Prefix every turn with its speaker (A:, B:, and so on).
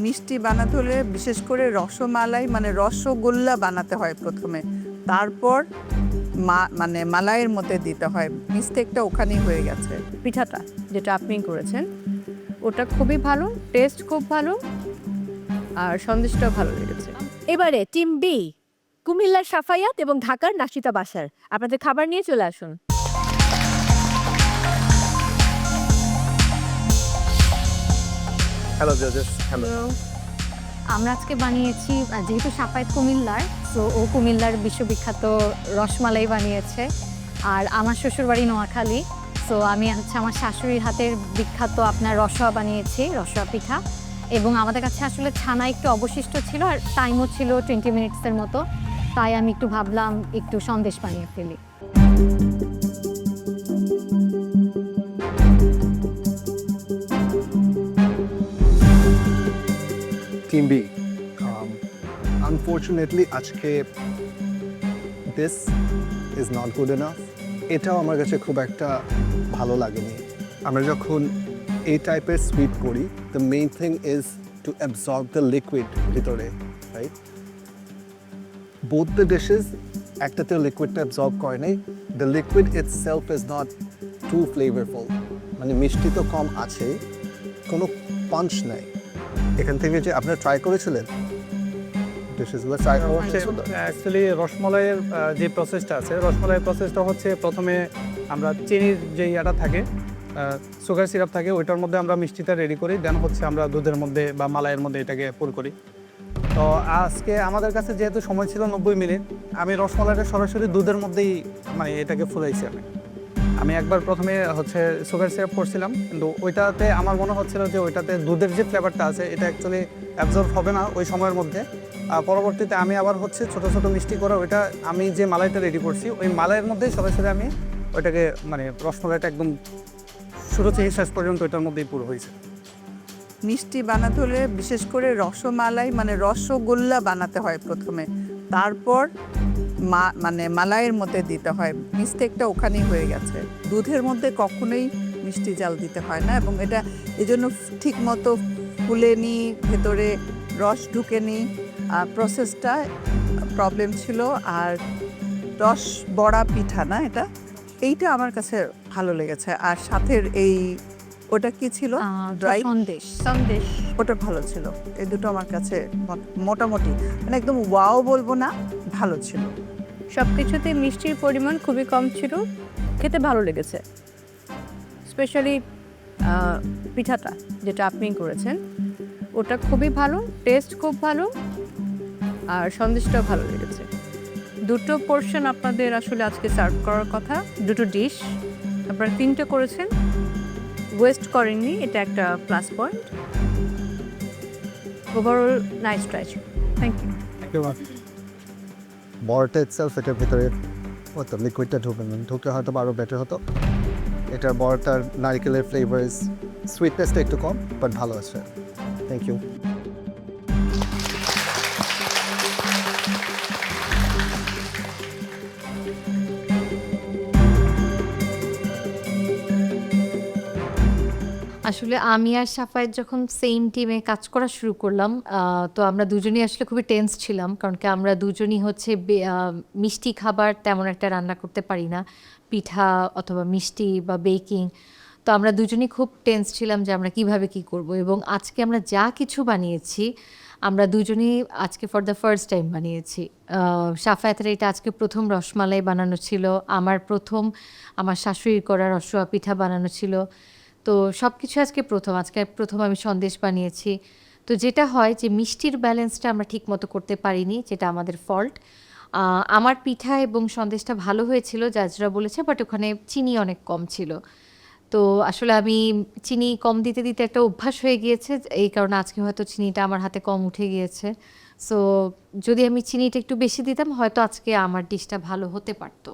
A: মিষ্টি বানাতে হলে বিশেষ করে রসমালাই মানে রসগোল্লা বানাতে হয় প্রথমে। তারপর মা মানে মালাইয়ের মধ্যে দিতে হয়। মিস্টেকটা ওখানেই হয়ে গেছে।
B: পিঠাটা যেটা আপনি করেছেন ওটা খুবই ভালো টেস্ট খুব ভালো আর সন্দেশটাও ভালো লেগেছে।
C: এবারে টিম বি কুমিল্লার সাফায়াত এবং ঢাকার নাসিতা বাসার। আপনাদের খাবার নিয়ে চলে আসুন।
D: হ্যালো জাজেস হ্যালো
E: আমরা আজকে বানিয়েছি যেহেতু সাফায়েত কুমিল্লার সো ও কুমিল্লার বিশ্ববিখ্যাত রসমালাই বানিয়েছে। আর আমার শ্বশুরবাড়ি নোয়াখালী সো আমি হচ্ছে আমার শাশুড়ির হাতের বিখ্যাত আপনার রসোয়া বানিয়েছি, রসোয়া পিঠা। এবং আমাদের কাছে আসলে ছানা একটু অবশিষ্ট ছিল, আর টাইমও ছিল টোয়েন্টি মিনিটসের মতো। তাই আমি একটু ভাবলাম, একটু সন্দেশ বানিয়ে ফেলি।
D: আনফর্চুনেটলি আজকে this is not good enough এটাও আমার কাছে খুব একটা ভালো লাগেনি। আমরা যখন এই টাইপের সুইট করি the main thing is to absorb the liquid ভিতরে রাইট বোথ দ্য ডিশেস একটাতেও লিকুইডটা অ্যাবজর্ব করে নাই। The liquid itself is not too flavourful মানে মিষ্টি তো কম আছে, কোনো পাঞ্চ নাই। এখান থেকে যে আপনারা ট্রাই করেছিলেন ডিশেসগুলো
F: হচ্ছে। অ্যাকচুয়ালি রসমলাইয়ের যে প্রসেসটা আছে রসমলাইয়ের প্রসেসটা হচ্ছে প্রথমে আমরা চিনির যে ইয়াটা থাকে সুগার সিরাপ থাকে ওইটার মধ্যে আমরা মিষ্টিটা রেডি করি দেন হচ্ছে আমরা দুধের মধ্যে বা মালাইয়ের মধ্যে এটাকে পুর করি। তো আজকে আমাদের কাছে যেহেতু সময় ছিল নব্বই মিনিট আমি রসমলাইটা সরাসরি দুধের মধ্যেই মানে এটাকে ফুলাইছি আমি। আমি একবার প্রথমে হচ্ছে সুগার সিরাপ করছিলাম কিন্তু ওইটাতে আমার মনে হচ্ছিল যে ওইটাতে দুধের যে ফ্লেভারটা আছে এটা অ্যাকচুয়ালি অ্যাবজর্ব হবে না ওই সময়ের মধ্যে। পরবর্তীতে আমি আবার হচ্ছে ছোট ছোট মিষ্টি করে ওইটা আমি যে মালাইটা রেডি করছি, ওই মালাইয়ের মধ্যেই সরাসরি আমি ওইটাকে মানে রসমালাইটা একদম শুরু থেকে শেষ পর্যন্ত ওইটার মধ্যেই পুরো হয়েছে।
A: মিষ্টি বানাতে হলে বিশেষ করে রসমালাই মানে রসগোল্লা বানাতে হয় প্রথমে, তারপর মা মানে মালাইয়ের মধ্যে দিতে হয়। মিস্টেকটা ওখানেই হয়ে গেছে। দুধের মধ্যে কখনোই মিষ্টি জাল দিতে হয় না এবং এটা এজন্য ঠিক মতো ফুলেনি ভেতরে রস ঢুকে ঢুকেনি প্রসেসটা প্রবলেম ছিল আর রস বড়া পিঠা না এটা? এইটা আমার কাছে ভালো লেগেছে। আর সাথের এই ওটা কি ছিল? ড্রাই
E: সন্দেশ
B: সন্দেশ।
A: ওটা ভালো ছিল। এই দুটো আমার কাছে মোটামুটি মানে একদম ওয়াও বলব না ভালো ছিল।
B: সব কিছুতে মিষ্টির পরিমাণ খুবই কম ছিল। খেতে ভালো লেগেছে। স্পেশালি পিঠাটা যেটা আপনি করেছেন ওটা খুবই ভালো টেস্ট খুব ভালো আর সন্দেশটাও ভালো লেগেছে। দুটো পোর্শন আপনাদের আসলে আজকে সার্ভ করার কথা দুটো ডিশ আপনারা তিনটে করেছেন ওয়েস্ট করেননি এটা একটা plus point overall nice try thank you
D: বড়টা ইটসেলফ এটার ভিতরে হতো লিকুইডটা ঢুকে না ঢুকলে হয়তো আরও বেটার হতো। এটার বড়টার নারিকেলের ফ্লেভার সুইটনেসটা একটু কম বাট ভালো আছে। থ্যাংক ইউ
E: আসলে আমি আর সাফায়েত যখন সেম টিমে কাজ করা শুরু করলাম তো আমরা দুজনেই আসলে খুবই টেন্স ছিলাম, কারণ কি আমরা দুজনই হচ্ছে মিষ্টি খাবার তেমন একটা রান্না করতে পারি না। পিঠা অথবা মিষ্টি বা বেকিং তো আমরা দুজনেই খুব টেন্স ছিলাম যে আমরা কীভাবে কি করব এবং আজকে আমরা যা কিছু বানিয়েছি, আমরা দুজনেই আজকে ফর দ্য ফার্স্ট টাইম বানিয়েছি। সাফায়াতের এটা আজকে প্রথম রসমালাই বানানো ছিল, আমার প্রথম, আমার শাশুড়ির করা রসোয়া পিঠা বানানো ছিল। তো সব কিছু আজকে প্রথম। আজকে প্রথম আমি সন্দেশ বানিয়েছি। তো যেটা হয় যে মিষ্টির ব্যালেন্সটা আমরা ঠিক মতো করতে পারিনি, যেটা আমাদের ফল্ট। আমার পিঠা এবং সন্দেশটা ভালো হয়েছিল, জাজরা বলেছে বাট ওখানে চিনি অনেক কম ছিল। তো আসলে আমি চিনি কম দিতে দিতে একটা অভ্যাস হয়ে গিয়েছে, এই কারণে আজকে হয়তো চিনিটা আমার হাতে কম উঠে গিয়েছে। সো যদি আমি চিনিটা একটু বেশি দিতাম, হয়তো আজকে আমার ডিশটা ভালো হতে পারতো।